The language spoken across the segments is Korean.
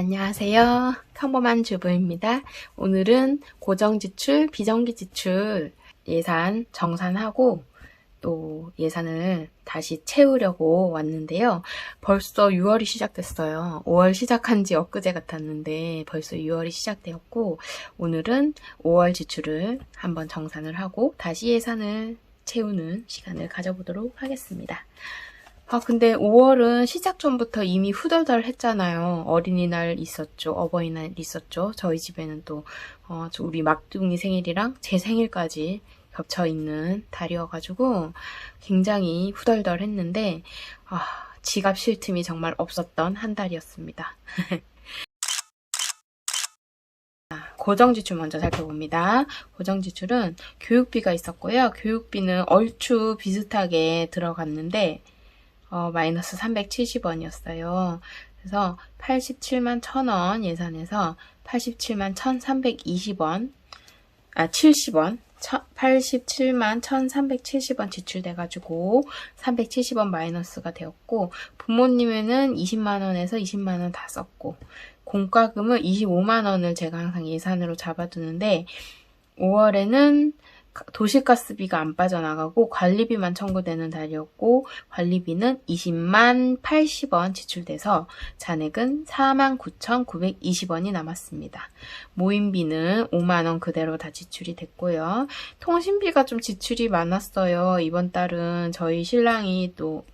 안녕하세요. 평범한 주부입니다. 오늘은 고정지출, 비정기지출 예산 정산하고 또 예산을 다시 채우려고 왔는데요. 벌써 6월이 시작됐어요. 5월 시작한 지 엊그제 같았는데 벌써 6월이 시작되었고 오늘은 5월 지출을 한번 정산을 하고 다시 예산을 채우는 시간을 가져보도록 하겠습니다. 아, 근데 5월은 시작 전부터 이미 후덜덜 했잖아요. 어린이날 있었죠. 어버이날 있었죠. 저희 집에는 또, 어, 저 우리 막둥이 생일이랑 제 생일까지 겹쳐 있는 달이어가지고 굉장히 후덜덜 했는데, 아, 지갑 쉴 틈이 정말 없었던 한 달이었습니다. 아, 고정지출 먼저 살펴봅니다. 고정지출은 교육비가 있었고요. 교육비는 얼추 비슷하게 들어갔는데, 어, 마이너스 370원이었어요. 그래서 87만 1000원 예산에서 87만 1320원, 아, 70원, 87만 1370원 지출돼가지고 370원 마이너스가 되었고, 부모님에는 20만원에서 20만원 다 썼고, 공과금은 25만원을 제가 항상 예산으로 잡아두는데, 5월에는 도시가스비가 안 빠져나가고 관리비만 청구되는 달이었고 관리비는 20만 80원 지출돼서 잔액은 4만 9,920원이 남았습니다. 모임비는 5만 원 그대로 다 지출이 됐고요. 통신비가 좀 지출이 많았어요. 이번 달은 저희 신랑이 또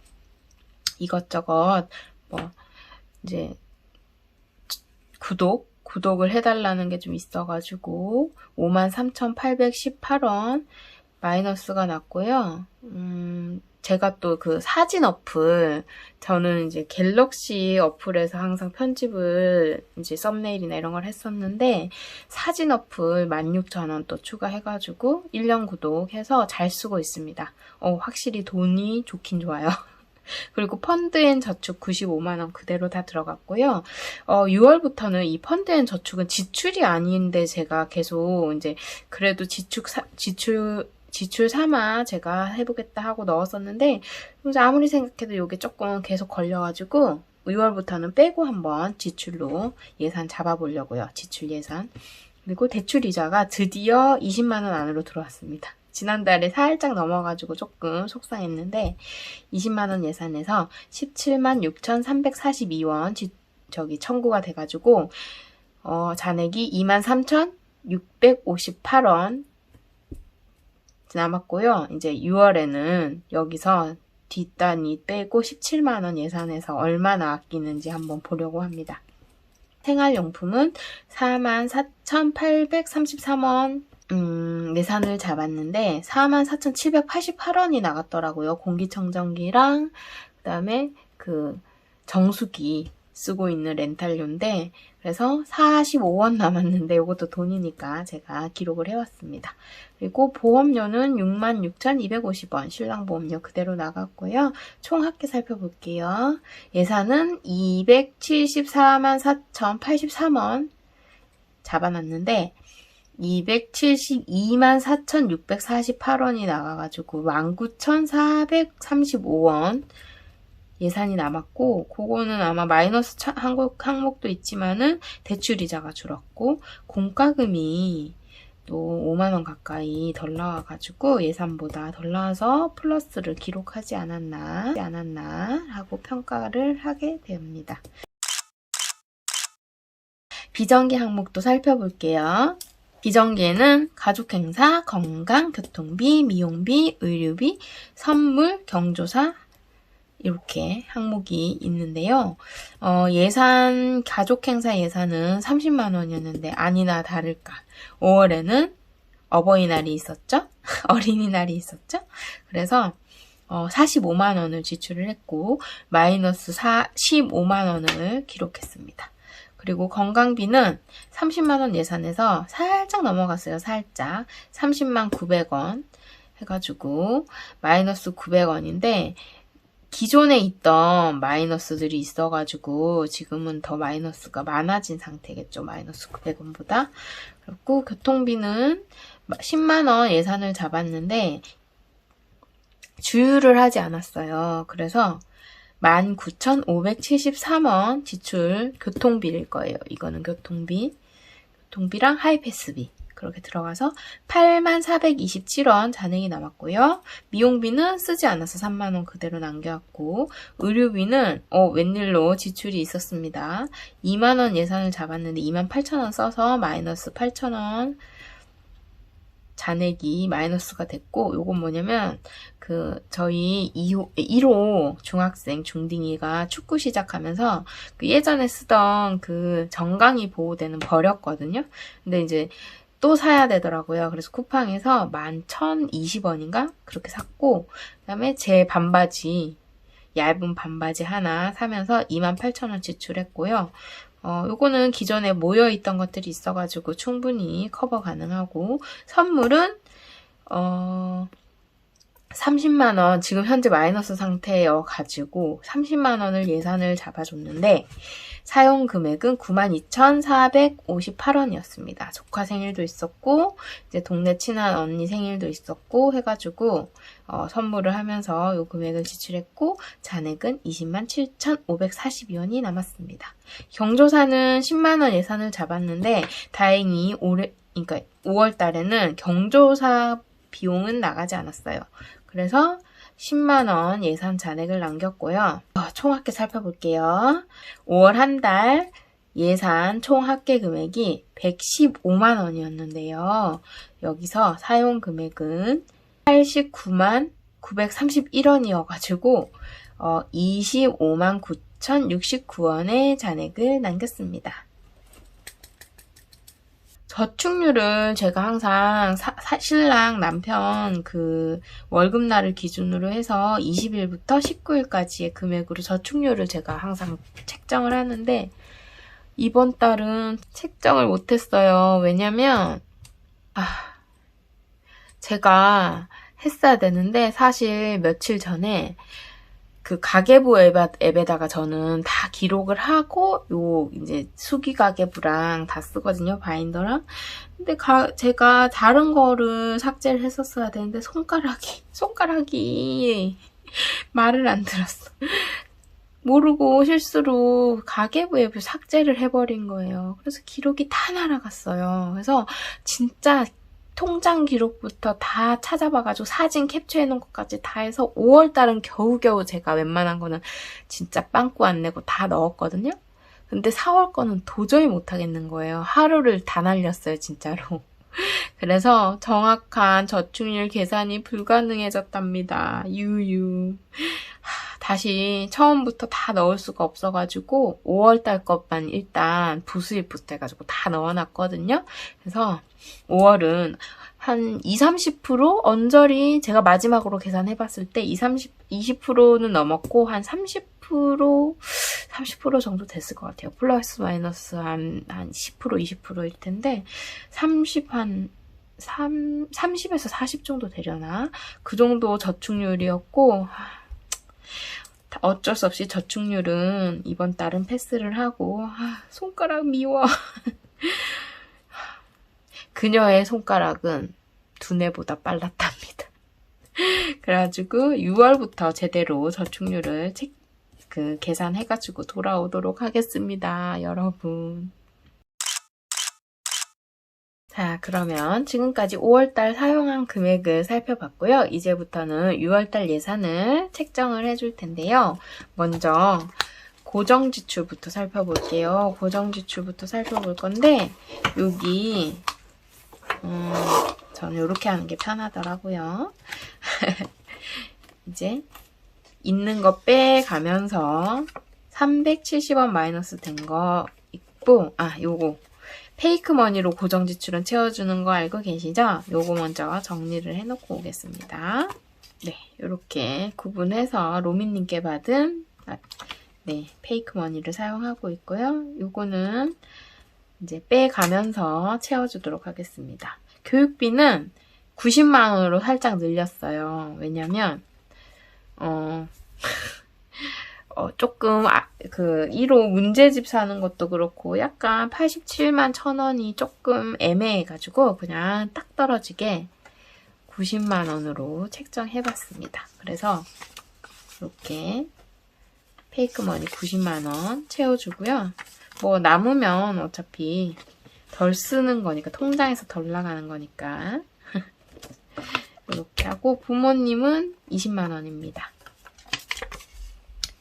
이것저것 뭐 이제 구독 구독을 해달라는 게 좀 있어가지고 53,818원 마이너스가 났고요. 음, 제가 또 그 사진 어플, 저는 이제 갤럭시 어플에서 항상 편집을 이제 썸네일이나 이런 걸 했었는데, 사진 어플 16,000원 또 추가해가지고 1년 구독해서 잘 쓰고 있습니다. 어, 확실히 돈이 좋긴 좋아요. 그리고 펀드앤 저축 95만원 그대로 다 들어갔고요. 어, 6월부터는 이 펀드앤 저축은 지출이 아닌데 제가 계속 이제 그래도 지축, 사, 지출, 지출 삼아 제가 해보겠다 하고 넣었었는데, 아무리 생각해도 이게 조금 계속 걸려가지고, 6월부터는 빼고 한번 지출로 예산 잡아보려고요. 지출 예산. 그리고 대출 이자가 드디어 20만원 안으로 들어왔습니다. 지난달에 살짝 넘어가지고 조금 속상했는데 20만원 예산에서 17만 6,342원 지, 저기 청구가 돼가지고 어, 잔액이 2만 3,658원 남았고요. 이제 6월에는 여기서 뒷단이 빼고 17만원 예산에서 얼마나 아끼는지 한번 보려고 합니다. 생활용품은 44,833원 음, 예산을 잡았는데 44,788원이 나갔더라고요. 공기청정기랑 그다음에 그 정수기 쓰고 있는 렌탈료인데 그래서 45원 남았는데 이것도 돈이니까 제가 기록을 해왔습니다. 그리고 보험료는 66,250원 신랑 보험료 그대로 나갔고요. 총 합계 살펴볼게요. 예산은 274만 4,083원 잡아놨는데 272만 4,648원이 나가가지고 19,435원 예산이 남았고 그거는 아마 마이너스 항목, 항목도 있지만은 대출이자가 줄었고 공과금이 또 5만원 가까이 덜 나와가지고 예산보다 덜 나와서 플러스를 기록하지 않았나 않았나 하고 평가를 하게 됩니다. 비정기 항목도 살펴볼게요. 비정기에는 가족 행사, 건강, 교통비, 미용비, 의료비, 선물, 경조사 이렇게 항목이 있는데요. 어, 예산, 가족행사 예산은 30만 원이었는데 아니나 다를까 5월에는 어버이날이 있었죠? 어린이날이 있었죠? 그래서 어, 45만 원을 지출을 했고 마이너스 4, 15만 원을 기록했습니다. 그리고 건강비는 30만원 예산에서 살짝 넘어갔어요. 살짝. 30만 900원 해가지고 마이너스 900원인데 기존에 있던 마이너스들이 있어가지고 지금은 더 마이너스가 많아진 상태겠죠. 마이너스 900원보다. 그리고 교통비는 10만원 예산을 잡았는데 주유를 하지 않았어요. 그래서 19,573원 지출 교통비일 거예요. 이거는 교통비. 교통비랑 하이패스비. 그렇게 들어가서 8427원 잔액이 남았고요. 미용비는 쓰지 않아서 3만원 그대로 남겨왔고, 의료비는, 어, 웬일로 지출이 있었습니다. 2만원 예산을 잡았는데 2만 8천원 써서 마이너스 8천원 잔액이 마이너스가 됐고, 요건 뭐냐면, 그, 저희 2호, 1호 중학생 중딩이가 축구 시작하면서, 그 예전에 쓰던 그 정강이 보호대는 버렸거든요? 근데 이제, 또 사야 되더라고요. 그래서 쿠팡에서 11,020원인가? 그렇게 샀고, 그 다음에 제 반바지, 얇은 반바지 하나 사면서 28,000원 지출했고요. 어, 요거는 기존에 모여있던 것들이 있어가지고 충분히 커버 가능하고, 선물은, 어, 30만원, 지금 현재 마이너스 상태여 가지고, 30만원을 예산을 잡아줬는데, 사용 금액은 92,458원이었습니다. 조카 생일도 있었고, 이제 동네 친한 언니 생일도 있었고, 해가지고, 어, 선물을 하면서 요 금액을 지출했고, 잔액은 20만 7,542원이 남았습니다. 경조사는 10만원 예산을 잡았는데, 다행히 올해, 그러니까 5월 달에는 경조사 비용은 나가지 않았어요. 그래서 10만원 예산 잔액을 남겼고요. 어, 총합계 살펴볼게요. 5월 한 달 예산 총 합계 금액이 115만원이었는데요. 여기서 사용 금액은 89만 931원이어가지고 어, 25만 9,069원의 잔액을 남겼습니다. 저축률을 제가 항상 사, 사, 신랑 남편 그 월급날을 기준으로 해서 20일부터 19일까지의 금액으로 저축률을 제가 항상 책정을 하는데 이번 달은 책정을 못했어요. 왜냐면 아 제가 했어야 되는데 사실 며칠 전에 그 가계부 앱에, 다가 저는 다 기록을 하고 요 이제 수기 가계부랑 다 쓰거든요 바인더랑. 근데 가, 제가 다른 거를 삭제를 했었어야 되는데 손가락이 손가락이 말을 안 들었어. 모르고 실수로 가계부 앱을 삭제를 해버린 거예요. 그래서 기록이 다 날아갔어요. 그래서 진짜 통장 기록부터 다 찾아봐가지고 사진 캡처해놓은 것까지 다 해서 5월달은 겨우겨우 제가 웬만한 거는 진짜 빵꾸 안 내고 다 넣었거든요. 근데 4월 거는 도저히 못하겠는 거예요. 하루를 다 날렸어요, 진짜로. 그래서 정확한 저축률 계산이 불가능해졌답니다. 유유. 다시 처음부터 다 넣을 수가 없어가지고 5월달 것만 일단 부수입부터 해가지고 다 넣어놨거든요. 그래서 5월은 한 20, 30% 언저리 제가 마지막으로 계산해 봤을 때 20, 30, 20%는 넘었고 한 30%, 30% 정도 됐을 것 같아요. 플러스 마이너스 한, 한 10%, 20%일 텐데 30, 한 3, 30에서 40 정도 되려나? 그 정도 저축률이었고 어쩔 수 없이 저축률은 이번 달은 패스를 하고 아, 손가락 미워. 그녀의 손가락은 두뇌보다 빨랐답니다. 그래가지고 6월부터 제대로 저축률을 책, 그 계산해가지고 돌아오도록 하겠습니다. 여러분. 자, 그러면 지금까지 5월달 사용한 금액을 살펴봤고요. 이제부터는 6월달 예산을 책정을 해줄 텐데요. 먼저 고정 지출부터 살펴볼게요. 고정 지출부터 살펴볼 건데 여기 음, 저는 이렇게 하는 게 편하더라고요. 이제 있는 거 빼가면서 370원 마이너스 된 거 있고 아 요거 페이크 머니로 고정 지출은 채워주는 거 알고 계시죠? 요거 먼저 정리를 해놓고 오겠습니다. 네, 이렇게 구분해서 로미님께 받은 아, 네 페이크 머니를 사용하고 있고요. 요거는 이제 빼가면서 채워주도록 하겠습니다. 교육비는 90만 원으로 살짝 늘렸어요. 왜냐면 어 어, 조금, 아, 그, 1호 문제집 사는 것도 그렇고, 약간 87만 천 원이 조금 애매해가지고, 그냥 딱 떨어지게 90만 원으로 책정해봤습니다. 그래서, 이렇게 페이크머니 90만 원 채워주고요. 뭐 남으면 어차피 덜 쓰는 거니까 통장에서 덜 나가는 거니까 이렇게 하고 부모님은 20만원입니다.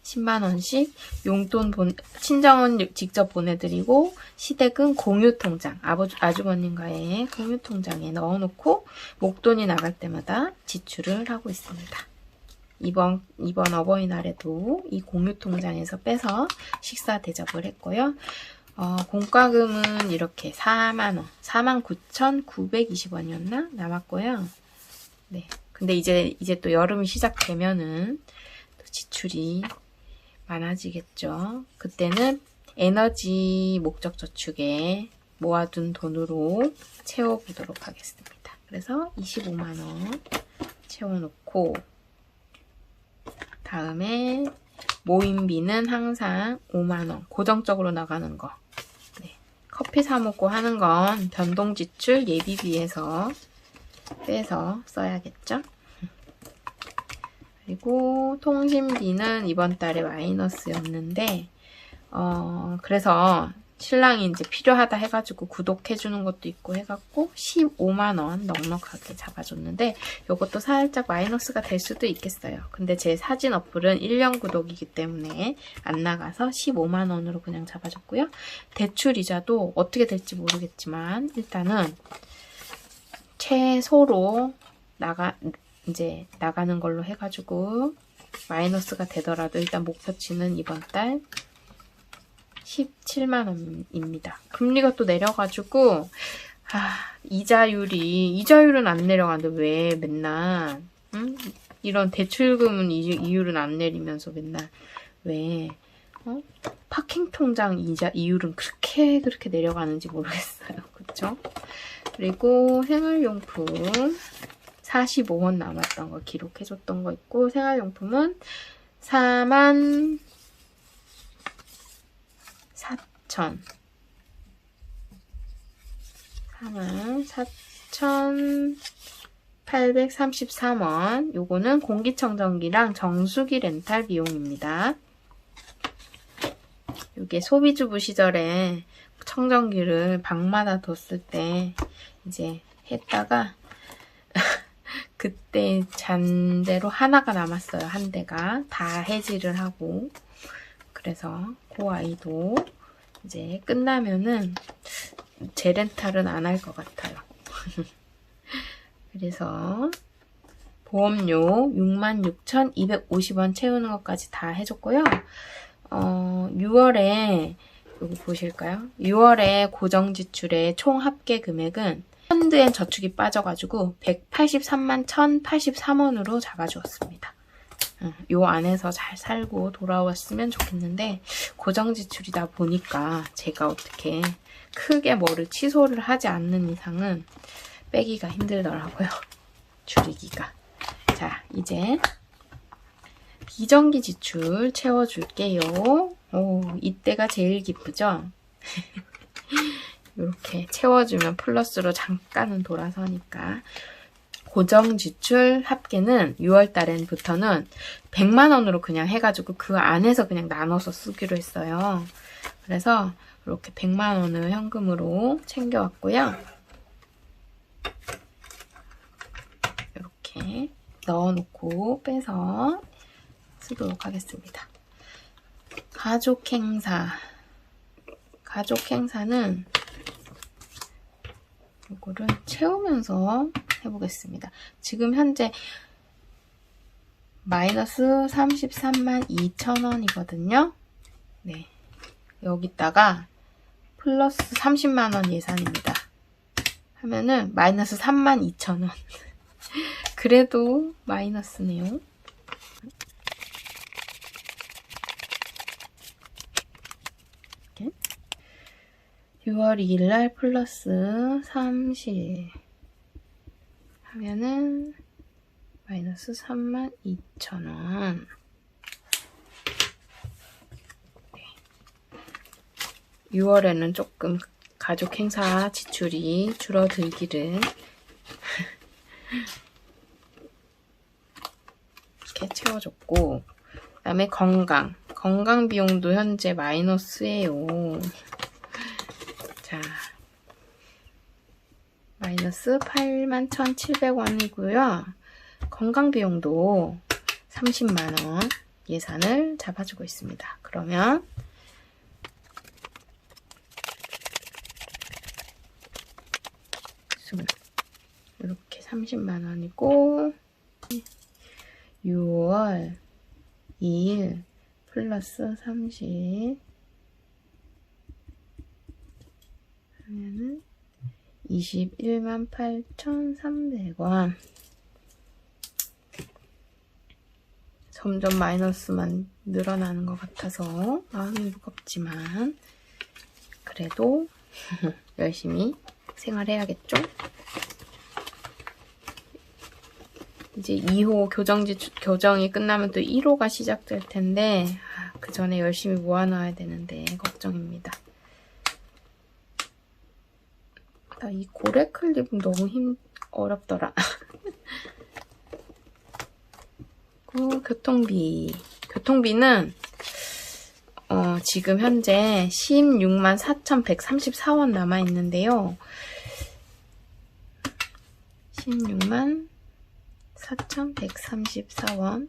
10만원씩 용돈 본, 친정은 직접 보내드리고 시댁은 공유통장, 아버지, 아주버님과의 공유통장에 넣어놓고 목돈이 나갈 때마다 지출을 하고 있습니다. 이번, 이번 어버이날에도 이 공유통장에서 빼서 식사 대접을 했고요. 어, 공과금은 이렇게 4만원, 49,920원이었나? 남았고요. 네. 근데 이제, 이제 또 여름이 시작되면은 또 지출이 많아지겠죠. 그때는 에너지 목적 저축에 모아둔 돈으로 채워보도록 하겠습니다. 그래서 25만원 채워놓고 다음에 모임비는 항상 5만원 고정적으로 나가는 거 네. 커피 사 먹고 하는 건 변동지출 예비비에서 빼서 써야겠죠. 그리고 통신비는 이번 달에 마이너스였는데 어 그래서 신랑이 이제 필요하다 해가지고 구독해주는 것도 있고 해갖고 15만원 넉넉하게 잡아줬는데 이것도 살짝 마이너스가 될 수도 있겠어요. 근데 제 사진 어플은 1년 구독이기 때문에 안 나가서 15만원으로 그냥 잡아줬고요. 대출 이자도 어떻게 될지 모르겠지만 일단은 최소로 나가 이제 나가는 걸로 해가지고 마이너스가 되더라도 일단 목표치는 이번 달 17만원입니다. 금리가 또 내려가지고 아, 이자율이 이자율은 안 내려가는데 왜 맨날 응? 이런 대출금은 이, 이율은 안 내리면서 맨날 왜 어? 파킹 통장 이자 이율은 그렇게 그렇게 내려가는지 모르겠어요. 그렇죠? 그리고 생활용품 45원 남았던 거 기록해줬던 거 있고 생활용품은 4만 4천 4만 4천 833원 요거는 공기청정기랑 정수기 렌탈 비용입니다. 요게 소비주부 시절에 청정기를 방마다 뒀을 때 이제 했다가 그때 잔대로 하나가 남았어요. 한 대가 다 해지를 하고 그래서 그 아이도 이제 끝나면은 재렌탈은 안 할 것 같아요. 그래서 보험료 66,250원 채우는 것까지 다 해줬고요. 어, 6월에 여기 보실까요? 6월에 고정 지출의 총 합계 금액은 펀드엔 저축이 빠져가지고 183만 1,083원으로 잡아주었습니다. 요 안에서 잘 살고 돌아왔으면 좋겠는데 고정 지출이다 보니까 제가 어떻게 크게 뭐를 취소를 하지 않는 이상은 빼기가 힘들더라고요. 줄이기가. 자, 이제 비정기 지출 채워줄게요. 오, 이때가 제일 기쁘죠? 이렇게 채워주면 플러스로 잠깐은 돌아서니까 고정 지출 합계는 6월 달엔부터는 100만 원으로 그냥 해가지고 그 안에서 그냥 나눠서 쓰기로 했어요. 그래서 이렇게 100만 원을 현금으로 챙겨왔고요. 이렇게 넣어놓고 빼서 쓰도록 하겠습니다. 가족 행사. 가족 행사는 이거를 채우면서 해보겠습니다. 지금 현재 마이너스 33만 2천원이거든요. 네. 여기다가 플러스 30만원 예산입니다. 하면은 마이너스 3만 2천원. 그래도 마이너스네요. 6월 2일 날 플러스 30 하면은 마이너스 32,000원 네. 6월에는 조금 가족 행사 지출이 줄어들기를 이렇게 채워줬고 그 다음에 건강 건강 비용도 현재 마이너스예요. 자, 마이너스 81,700원이고요. 건강 비용도 30만 원 예산을 잡아주고 있습니다. 그러면 이렇게 30만 원이고 6월 2일 플러스 30 하면은 21만 8,300원 점점 마이너스만 늘어나는 것 같아서 마음이 무겁지만 그래도 열심히 생활해야겠죠? 이제 2호 교정지, 교정이 끝나면 또 1호가 시작될 텐데, 아, 그 전에 열심히 모아놔야 되는데, 걱정입니다. 나 이 고래 클립은 너무 힘, 어렵더라. 그리고 교통비. 교통비는, 어, 지금 현재 16만 4,134원 남아 있는데요. 16만 4,134원.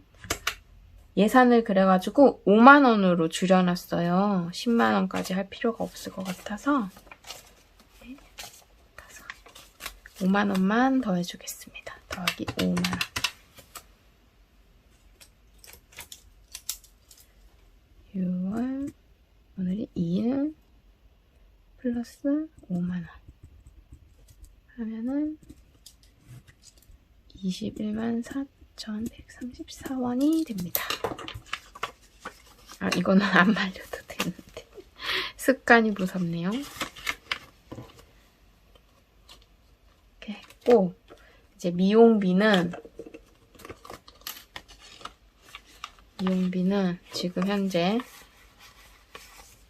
예산을 그래가지고 5만원으로 줄여놨어요. 10만원까지 할 필요가 없을 것 같아서. 5만원만 더해주겠습니다. 더하기 5만원. (6월) 오늘이 2일 플러스 5만원 하면은 21만 4,134원이 됩니다. 아, 이거는 안 말려도 되는데. 습관이 무섭네요. 이렇게 했고, 이제 미용비는, 미용비는 지금 현재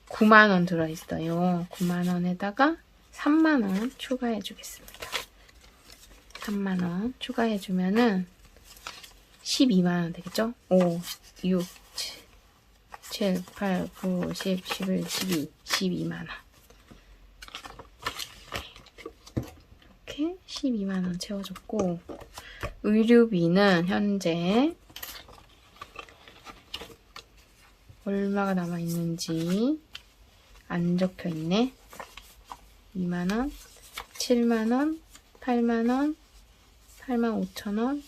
9만원 들어있어요. 9만원에다가 3만원 추가해 주겠습니다. 3만원 추가해 주면은 12만원 되겠죠? 5, 6, 7, 8, 9, 10, 11, 12, 12만원. 이렇게 12만원 채워줬고, 의료비는 현재 얼마가 남아있는지 안 적혀있네. 2만원, 7만원, 8만원, 85,000원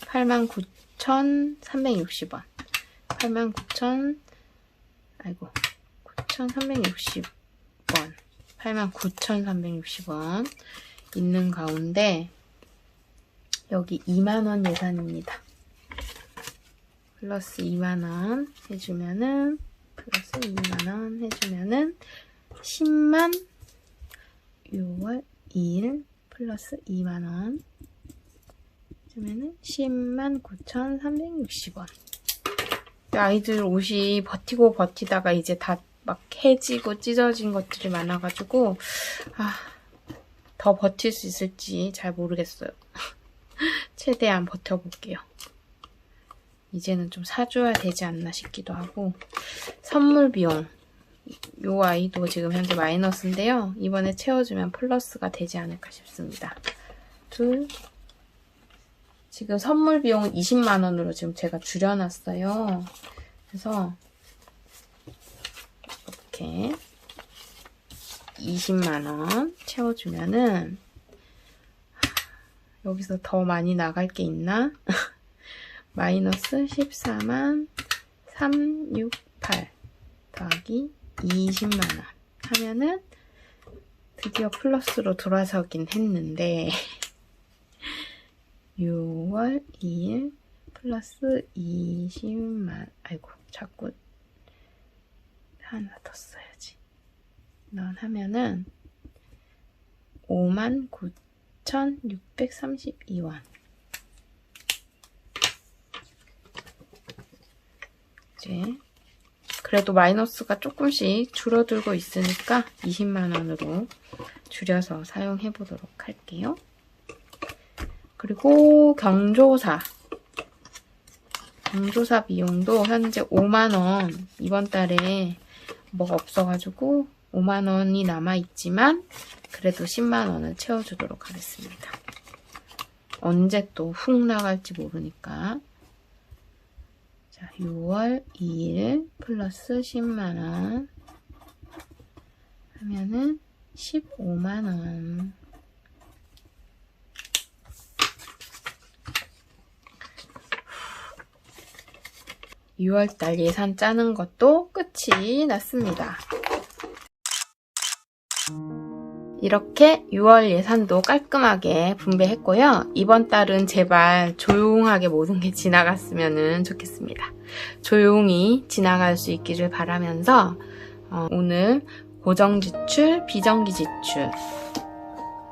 89,360원 89,000 아이고 9,360원 89,360원 있는 가운데 여기 2만원 예산입니다. 플러스 2만원 해주면은 플러스 2만원 해주면은 10만 6월 2일 플러스 2만원 그러면은 10만 9,360원 아이들 옷이 버티고 버티다가 이제 다 막 해지고 찢어진 것들이 많아가지고 아, 더 버틸 수 있을지 잘 모르겠어요. 최대한 버텨볼게요. 이제는 좀 사줘야 되지 않나 싶기도 하고 선물 비용 요 아이도 지금 현재 마이너스인데요. 이번에 채워주면 플러스가 되지 않을까 싶습니다. 둘. 지금 선물 비용은 20만원으로 지금 제가 줄여놨어요. 그래서 이렇게 20만원 채워주면은 여기서 더 많이 나갈 게 있나? 마이너스 14만 368 더하기 20만원 하면은 드디어 플러스로 돌아서긴 했는데 6월 2일 플러스 20만 아이고 자꾸 하나 더 써야지. 넌 하면은 5만 9,632원. 이제 그래도 마이너스가 조금씩 줄어들고 있으니까 20만원으로 줄여서 사용해 보도록 할게요. 그리고 경조사. 경조사 비용도 현재 5만원, 이번 달에 뭐가 없어가지고 5만원이 남아있지만, 그래도 10만원을 채워주도록 하겠습니다. 언제 또 훅 나갈지 모르니까. 자, 6월 2일 플러스 10만원 하면은 15만원. 유월달 예산 짜는 것도 끝이 났습니다. 이렇게 6월 예산도 깔끔하게 분배했고요. 이번 달은 제발 조용하게 모든 게 지나갔으면 좋겠습니다. 조용히 지나갈 수 있기를 바라면서 어, 오늘 고정지출, 비정기지출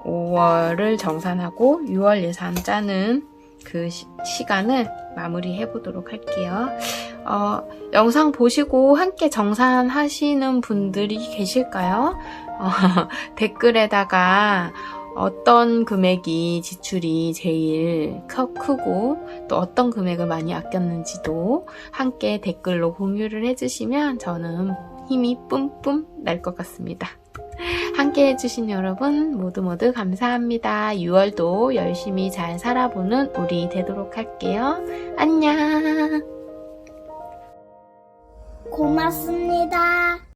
5월을 정산하고 6월 예산 짜는 그 시, 시간을 마무리해 보도록 할게요. 어, 영상 보시고 함께 정산하시는 분들이 계실까요? 어, 댓글에다가 어떤 금액이 지출이 제일 크, 크고 또 어떤 금액을 많이 아꼈는지도 함께 댓글로 공유를 해주시면 저는 힘이 뿜뿜 날 것 같습니다. 함께 해주신 여러분 모두 모두 감사합니다. 6월도 열심히 잘 살아보는 우리 되도록 할게요. 안녕! 고맙습니다.